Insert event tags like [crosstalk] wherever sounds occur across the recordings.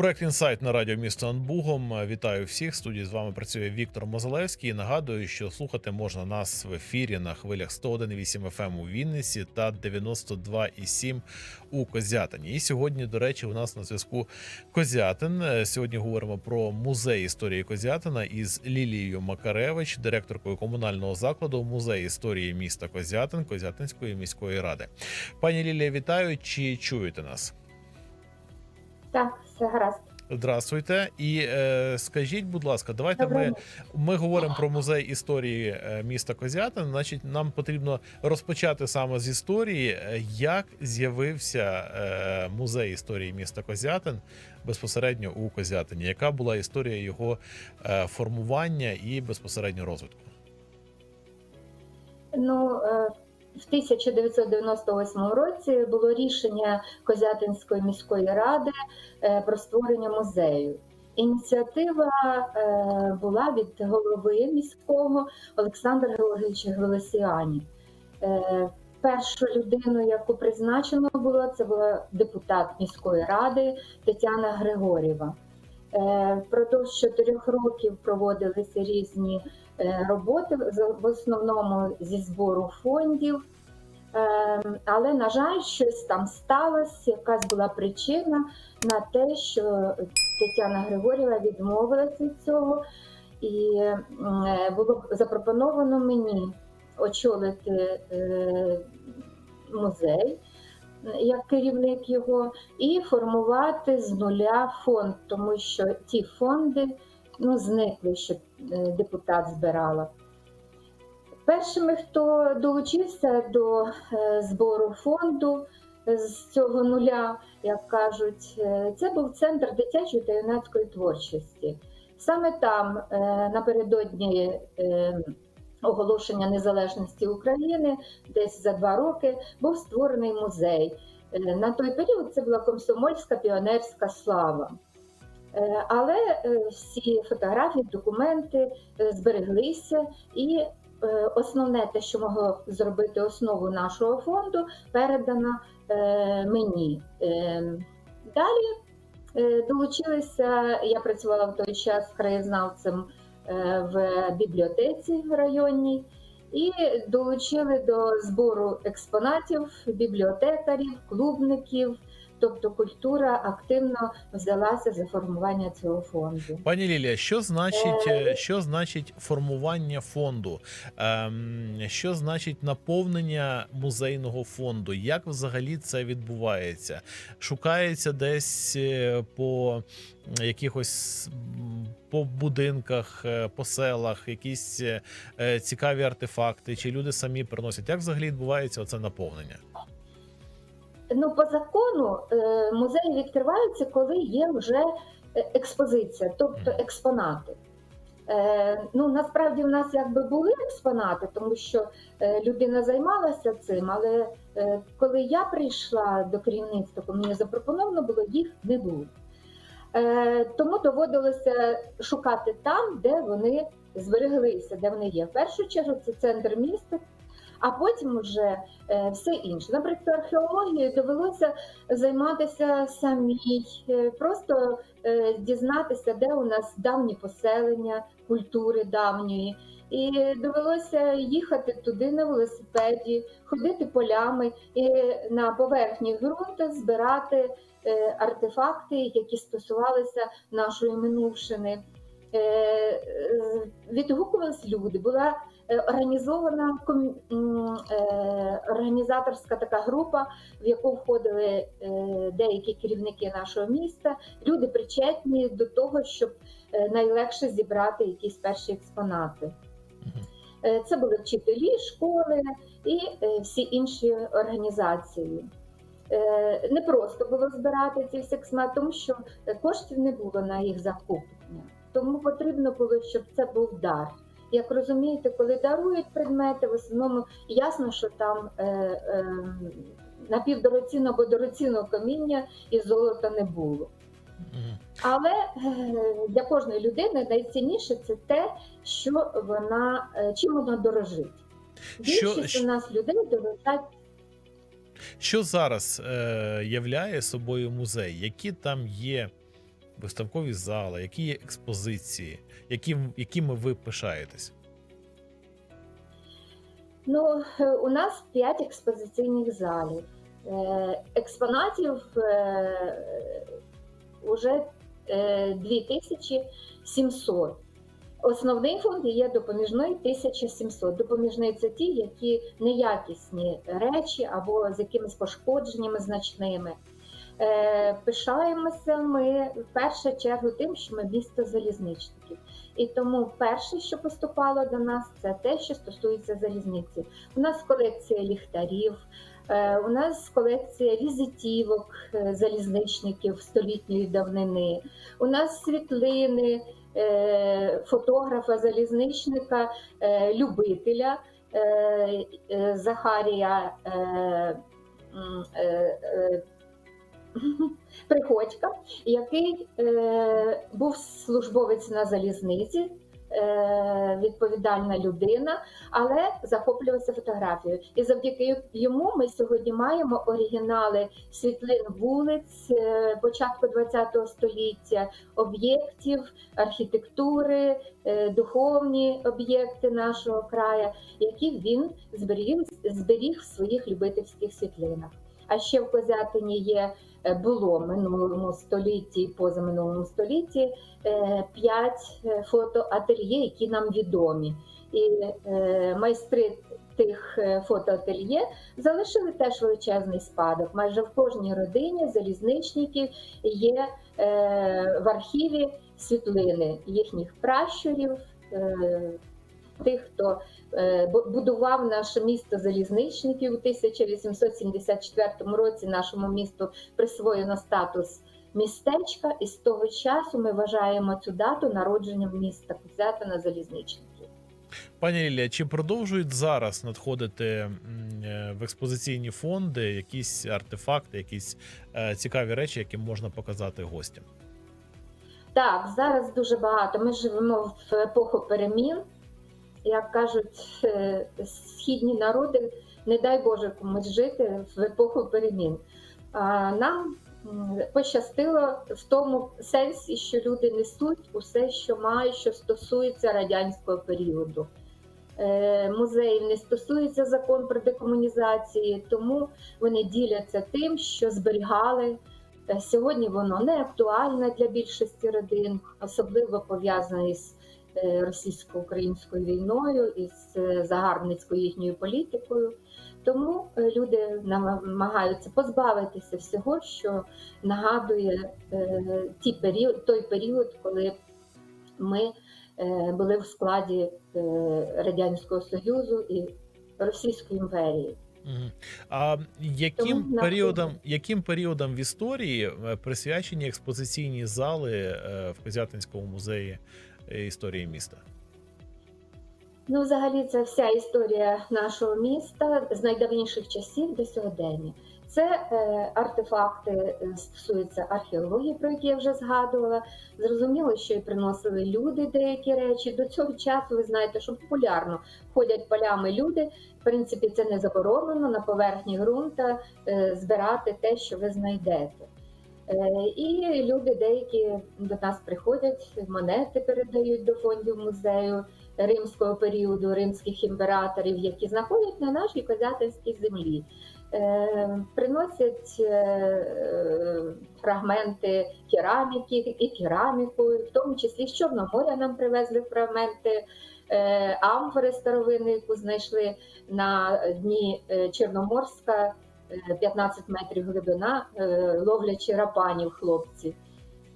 Проект інсайт на радіо місто над Бугом. Вітаю всіх. В студії з вами працює Віктор Мозалевський. Нагадую, що слухати можна нас в ефірі на хвилях 101,8 FM у Вінниці та 92,7 у Козятині. І сьогодні, до речі, у нас на зв'язку Козятин. Сьогодні говоримо про музей історії Козятина із Лілією Макаревич, директоркою комунального закладу музей історії міста Козятин Козятинської міської ради. Пані Лілія, вітаю. Чи чуєте нас? Так, все гаразд. Здравствуйте, і е, скажіть, будь ласка, давайте ми, ми говоримо про музей історії е, міста Козятин. Значить, нам потрібно розпочати саме з історії, Е, як з'явився е, музей історії міста Козятин безпосередньо у Козятині. Яка була історія його е, формування і безпосередньо розвитку? Ну, е, в 1998 році було рішення Козятинської міської ради е, про створення музею. Ініціатива е, була від голови міського Олександра Георгійовича Гвелесіані. Е, Першу людину, яку призначено було, це була депутат міської ради Тетяна Григорєва. Впродовж чотирьох років проводилися різні роботи, в основному зі збору фондів. Е, Але, на жаль, щось там сталося, якась була причина на те, що Тетяна Григорєва відмовилася від цього, і е, було запропоновано мені очолити е, музей як керівник його, і формувати з нуля фонд, тому що ті фонди ну, зникли, що е, депутат збирала. Першими, хто долучився до е, збору фонду з цього нуля, як кажуть, е, це був центр дитячої та юнацької творчості. Саме там е, напередодні е, оголошення незалежності України, десь за два роки, був створений музей. Е, На той період це була комсомольська піонерська слава. Е, Але е, всі фотографії, документи е, збереглися, і основне те, що могло зробити основу нашого фонду, передано мені. Далі долучилися, я працювала в той час краєзнавцем в бібліотеці районній. І долучили до збору експонатів бібліотекарів, клубників. Тобто культура активно взялася за формування цього фонду. Пані Лілія, що значить, е, що значить формування фонду? Ем, що значить наповнення музейного фонду? Як взагалі це відбувається? Шукається десь е, по якихось по будинках, е, по селах, якісь е, е, цікаві артефакти, чи люди самі приносять? Як взагалі відбувається оце наповнення? Ну, по закону е, музеї відкриваються, коли є вже е, експозиція, тобто експонати. Е, Ну, насправді в нас якби були експонати, тому що людина займалася цим, але коли я прийшла до керівництва, коли мені запропоновано було, їх не було. Тому доводилося шукати там, де вони збереглися, де вони є. В першу чергу це центр міста, а потім вже е, все інше. Наприклад, археологією довелося займатися самій, е, просто е, дізнатися, де у нас давні поселення культури давньої. І довелося їхати туди на велосипеді, ходити полями і на поверхні ґрунту збирати артефакти, які стосувалися нашої минувшини. Відгукувались люди, була організована ком- м, е, організаторська така група, в яку входили е, деякі керівники нашого міста, люди причетні до того, щоб е, найлегше зібрати якісь перші експонати. Е, Це були вчителі, школи і е, всі інші організації. Е, Не просто було збирати ці всі експонати, тому що е, коштів не було на їх закуплення. Тому потрібно було, щоб це був дар. Як розумієте, коли дарують предмети, в основному ясно, що там е, е, напівдорогоцінного або дорогоцінного каміння і золота не було. Але е, для кожної людини найцінніше це те, що вона е, чим вона дорожить. Що- Більшість у нас людей дорожать Що зараз е, являє собою музей? Які там є виставкові зали, які є експозиції, яким, якими ви пишаєтесь? Ну, е, у нас 5 експозиційних залів. Е, Експонатів вже 2700. Основний фонд є допоміжний 1700. Допоміжний це ті, які неякісні речі або з якимись пошкодженнями значними. Е, Пишаємося ми в першу чергу тим, що ми місто залізничників. І тому перше, що поступало до нас, це те, що стосується залізниці. У нас колекція ліхтарів, е, у нас колекція візитівок е, залізничників столітньої давнини. У нас світлини фотографа залізничника, любителя Захарія. [laughs] Приходька, який е, був службовець на залізниці, е, відповідальна людина, але захоплювався фотографією. І завдяки йому ми сьогодні маємо оригінали світлин вулиць е, початку ХХ століття, об'єктів, архітектури, е, духовні об'єкти нашого краю, які він зберіг, зберіг в своїх любительських світлинах. А ще в Козятині є було в минулому столітті і позаминулому столітті е, п'ять е, фотоательє, які нам відомі. І е, майстри тих е, фотоательє залишили теж величезний спадок. Майже в кожній родині залізничників є е, в архіві світлини їхніх пращурів. Тих, хто е, будував наше місто залізничників у 1874 році нашому місту присвоєно статус містечка, і з того часу ми вважаємо цю дату народженням міста Козятина залізничників. Пані Лілія, чи продовжують зараз надходити е, в експозиційні фонди якісь артефакти, якісь е, цікаві речі, які можна показати гостям? Так, зараз дуже багато. Ми живемо в епоху перемін. Як кажуть е, східні народи, не дай Боже комусь жити в епоху перемін. Нам пощастило в тому сенсі, що люди несуть усе, що мають, що стосується радянського періоду. Е, Музеїв не стосується закон про декомунізації, тому вони діляться тим, що зберігали. Е, Сьогодні воно не актуальне для більшості родин, особливо пов'язане з російсько-українською війною і з е, загарбницькою їхньою політикою. Тому е, люди намагаються позбавитися всього, що нагадує е, ті період, той період, коли ми е, були в складі е, Радянського Союзу і Російської імперії. А яким Тому періодом, яким періодом в історії е, присвячені експозиційні зали е, в Козятинському музеї е, історії міста? Ну, взагалі, це вся історія нашого міста з найдавніших часів до сьогодення. Це е, артефакти е, стосуються археології, про які я вже згадувала. Зрозуміло, що і приносили люди деякі речі. До цього часу ви знаєте, що популярно ходять полями люди. В принципі, це не заборонено на поверхні ґрунта е, збирати те, що ви знайдете. Е, І люди деякі до нас приходять, монети передають до фондів музею римського періоду, римських імператорів, які знаходять на нашій козятинській землі. Е, Приносять е, фрагменти кераміки і кераміку, в тому числі з Чорноморя нам привезли фрагменти амфори старовини, яку знайшли на дні Чорноморська, 15 метрів глибина, е, ловлячи рапанів хлопці.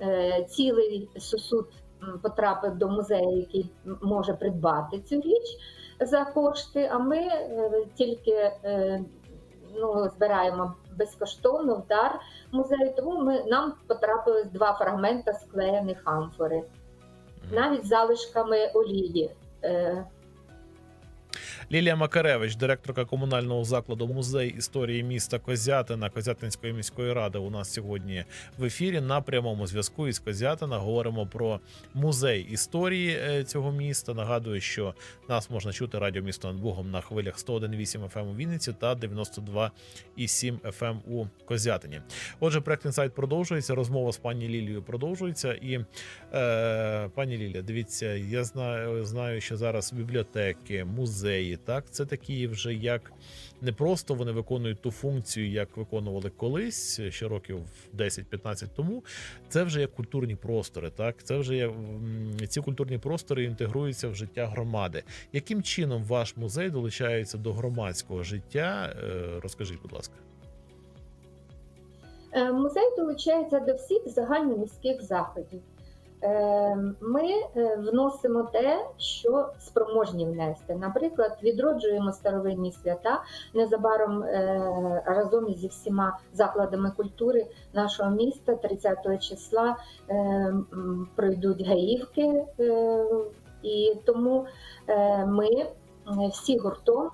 Е, Цілий сосуд потрапив до музею, який може придбати цю річ за кошти. А ми е, тільки е, ну, збираємо безкоштовно в дар музею. Тому ми нам потрапили два фрагмента склеєних амфори, навіть залишками олії. Лілія Макаревич, директорка комунального закладу музей історії міста Козятина Козятинської міської ради. У нас сьогодні в ефірі на прямому зв'язку із Козятина. Говоримо про музей історії е, цього міста. Нагадую, що нас можна чути радіо місто над Богом на хвилях 101,8 FM у Вінниці та 92,7 FM у Козятині. Отже, проект інсайт продовжується. Розмова з пані Лілією продовжується. І е, пані Лілія, дивіться, я знаю, знаю, що зараз бібліотеки, музеї, так це такі вже як не просто вони виконують ту функцію, як виконували колись ще років 10-15 тому. Це вже як культурні простори. Так, це вже м, ці культурні простори інтегруються в життя громади. Яким чином ваш музей долучається до громадського життя? Е, Розкажіть, будь ласка. Е, Музей долучається до всіх загальноміських заходів. Е, Ми е, вносимо те, що спроможні внести. Наприклад, відроджуємо старовинні свята незабаром е, разом зі всіма закладами культури нашого міста 30 числа е, пройдуть гаївки, е, і тому ми всі гуртом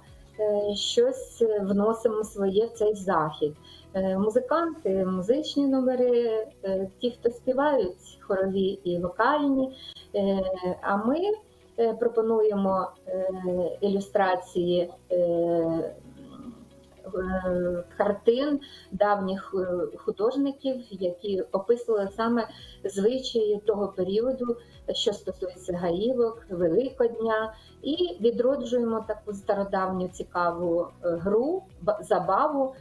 щось вносимо своє в цей захід. Е, Музиканти, музичні номери, е, ті, хто співають, хорові і вокальні. Е, А ми пропонуємо ілюстрації картин давніх художників, які описували саме звичаї того періоду, що стосується гаївок, Великодня, і відроджуємо таку стародавню цікаву гру, забаву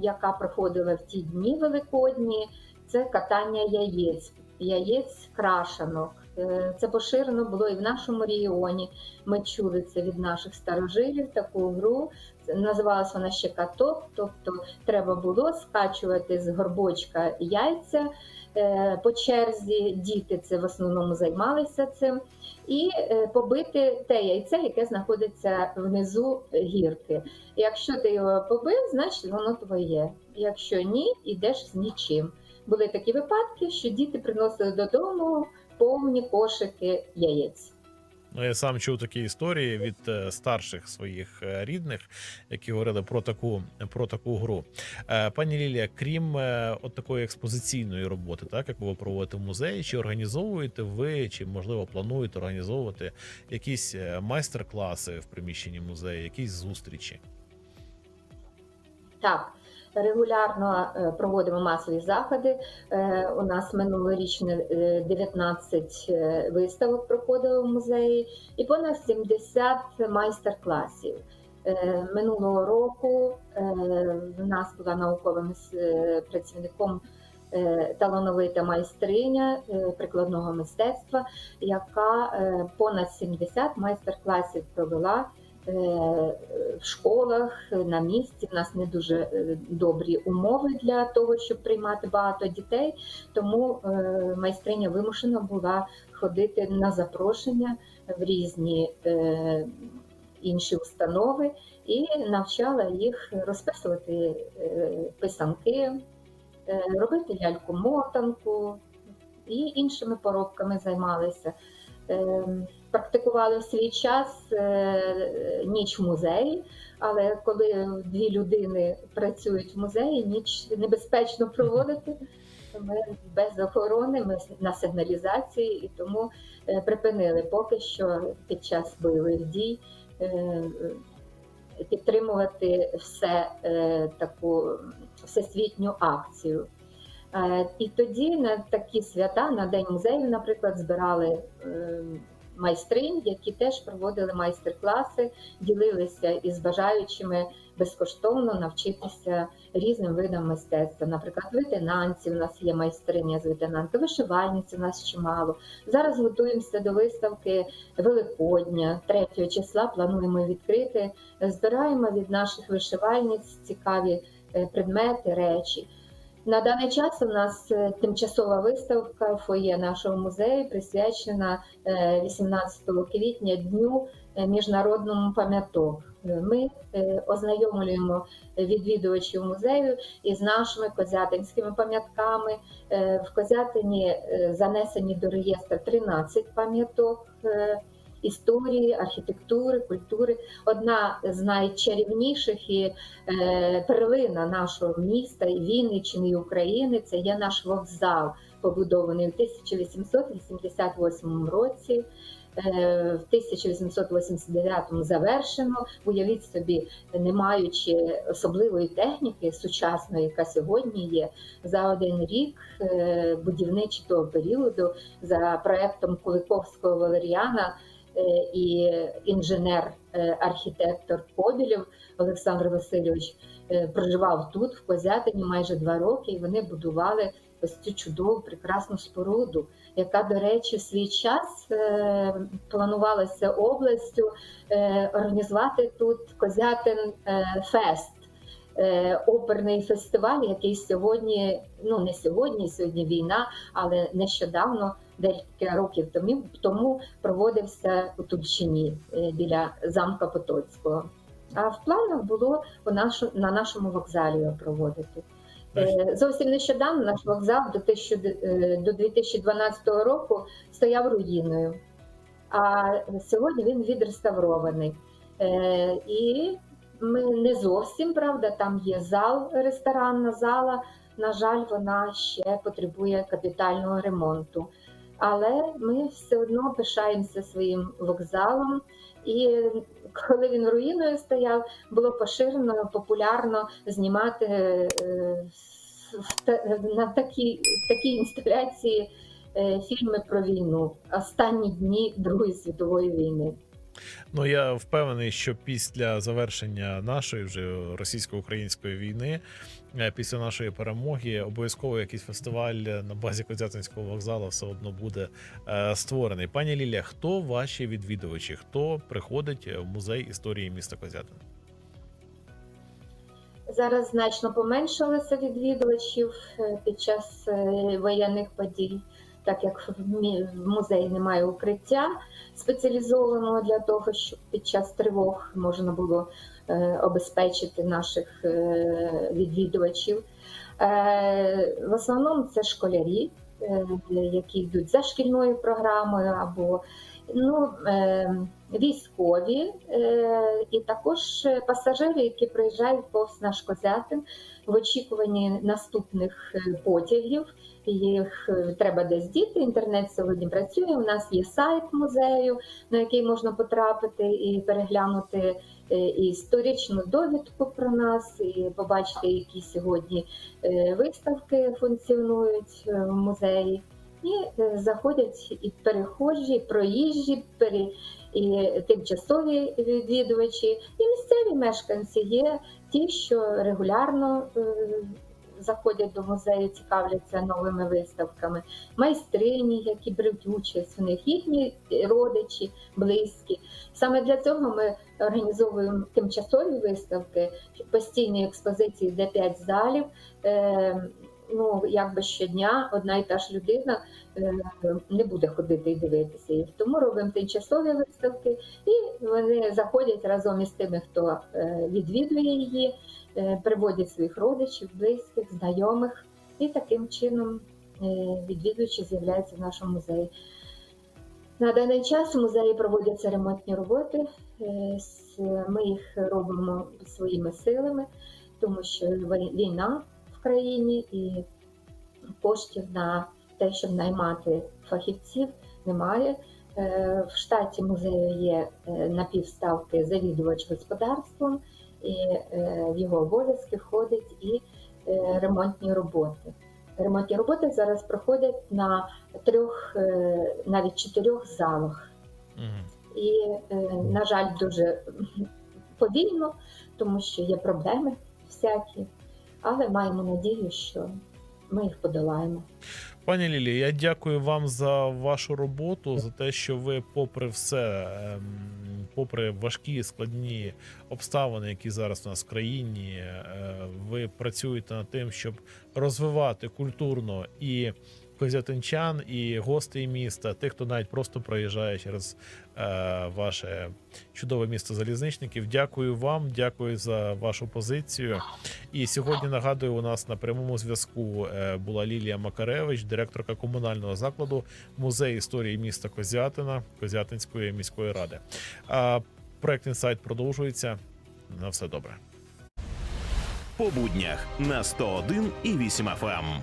яка проходила в ті дні великодні, це катання яєць, яєць крашанок. Е, Це поширено було і в нашому регіоні. Ми чули це від наших старожилів, таку гру. Називалась вона ще каток, тобто треба було скачувати з горбочка яйця е, по черзі. Діти це в основному займалися цим, і е, побити те яйце, яке знаходиться внизу гірки. Якщо ти його побив, значить воно твоє. Якщо ні, йдеш з нічим. Були такі випадки, що діти приносили додому повні кошики яєць. Ну, я сам чув такі історії від е, старших своїх е, рідних, які говорили про таку про таку гру. Е, Пані Лілія, крім от такої експозиційної роботи, так як ви проводите в музеї, чи організовуєте ви, чи можливо плануєте організовувати якісь майстер-класи в приміщенні музею, якісь зустрічі? Так, регулярно е, проводимо масові заходи. Е, У нас минулорічне е, 19 е, виставок проходило в музеї і понад 70 майстер-класів. Минулого року в нас була науковим працівником талановита майстриня прикладного мистецтва, яка понад 70 майстер-класів провела в школах на місці. У нас не дуже е, добрі умови для того, щоб приймати багато дітей. Тому е, майстриня вимушена була ходити на запрошення в різні е, інші установи і навчала їх розписувати е, писанки, е, робити ляльку-мотанку і іншими поробками займалися. Е, Практикували в свій час е, ніч в музеї, але коли дві людини працюють в музеї, ніч небезпечно проводити. Ми без охорони, ми на сигналізації, і тому е, припинили поки що під час бойових дій е, підтримувати все таку всесвітню акцію. Е, І тоді на такі свята, на День музею, наприклад, збирали е, майстринь, які теж проводили майстер-класи, ділилися із бажаючими безкоштовно навчитися різним видам мистецтва. Наприклад, ветенанці, у нас є майстриня з ветенанки, вишивальниці у нас чимало. Зараз готуємося до виставки Великодня, 3 числа плануємо відкрити. Збираємо від наших вишивальниць цікаві е, предмети, речі. На даний час у нас е, тимчасова виставка фоє нашого музею присвячена е, 18 квітня дню е, міжнародному пам'яток. Е, Ми е, ознайомлюємо відвідувачів музею із нашими козятинськими пам'ятками. Е, В Козятині е, занесені до реєстру 13 пам'яток. Історії, архітектури, культури. Одна з найчарівніших і е, перлина нашого міста і Вінниччини і України це є наш вокзал, побудований в 1888 році. е, В 1889 завершено. Уявіть собі, не маючи особливої техніки сучасної, яка сьогодні є, за один рік е, будівничий того періоду за проектом Куликовського Валеріана і інженер-архітектор Кобілєв Олександр Васильович е, проживав тут, в Козятині, майже два роки, і вони будували ось цю чудову прекрасну споруду, яка, до речі, в свій час е, планувалася областю е, організувати тут Козятин е, Фест. е, Оперний фестиваль, який сьогодні, ну не сьогодні, сьогодні війна, але нещодавно, декілька років тому, тому проводився у Тульчині е, біля замка Потоцького. А в планах було на нашому вокзалі його проводити. Е, Зовсім нещодавно наш вокзал до, 1000 е, 2012 року стояв руїною, а сьогодні він відреставрований. І ми не зовсім правда, там є зал, ресторанна зала. На жаль, вона ще потребує капітального ремонту. Але ми все одно пишаємося своїм вокзалом. І коли він руїною стояв, було поширено, популярно знімати е, на такі, такі інсталяції е, фільми про війну, останні дні Другої світової війни. Ну я впевнений, що після завершення нашої вже російсько-української війни, після нашої перемоги, обов'язково якийсь фестиваль на базі Козятинського вокзалу все одно буде е, створений. Пані Лілія, хто ваші відвідувачі? Хто приходить в музей історії міста Козятин? Зараз значно поменшилося відвідувачів е, під час е, воєнних подій, так як в музеї немає укриття спеціалізованого для того, щоб під час тривог можна було е, обезпечити наших е, відвідувачів. Е, В основному це школярі, які йдуть за шкільною програмою або ну, військові і також пасажири, які приїжджають повз наш Козятин в очікуванні наступних потягів. Їх е, треба десь діти. Інтернет сьогодні працює. У нас є сайт музею, на який можна потрапити і переглянути е, і історичну довідку про нас, і побачити, які сьогодні е, виставки функціонують в музеї. І заходять і перехожі, і проїжджі, і тимчасові відвідувачі, і місцеві мешканці є ті, що регулярно заходять до музею, цікавляться новими виставками, майстрині, які беруть участь в них, їхні родичі, близькі. Саме для цього ми організовуємо тимчасові виставки, постійні експозиції, де п'ять залів. Ну, якби щодня одна і та ж людина е, не буде ходити і дивитися їх. Тому робимо тимчасові виставки, і вони заходять разом із тими, хто е, відвідує її, е, приводять своїх родичів, близьких, знайомих, і таким чином відвідувачі з'являються в нашому музеї. На даний час в музеї проводяться ремонтні роботи. Ми їх робимо своїми силами, тому що війна в країні і коштів на те, щоб наймати фахівців, немає. Е, В штаті музею є е, напівставки завідувач господарством, і е, в його обов'язки входять і ремонтні роботи. Ремонтні роботи зараз проходять на трьох, навіть чотирьох залах. І, на жаль, дуже повільно, тому що є проблеми всякі, але маємо надію, що ми їх подолаємо. Пані Лілі, я дякую вам за вашу роботу, за те, що ви, попри все, ем, попри важкі складні обставини, які зараз у нас в країні, е, ви працюєте над тим, щоб розвивати культурно і козятинчан і гостей міста, тих, хто навіть просто проїжджає через е, ваше чудове місто залізничників. Дякую вам, дякую за вашу позицію. І сьогодні нагадую, у нас на прямому зв'язку е, була Лілія Макаревич, директорка комунального закладу музей історії міста Козятина Козятинської міської ради. А проект інсайт продовжується. На все добре. по буднях на 101 і 8 FM.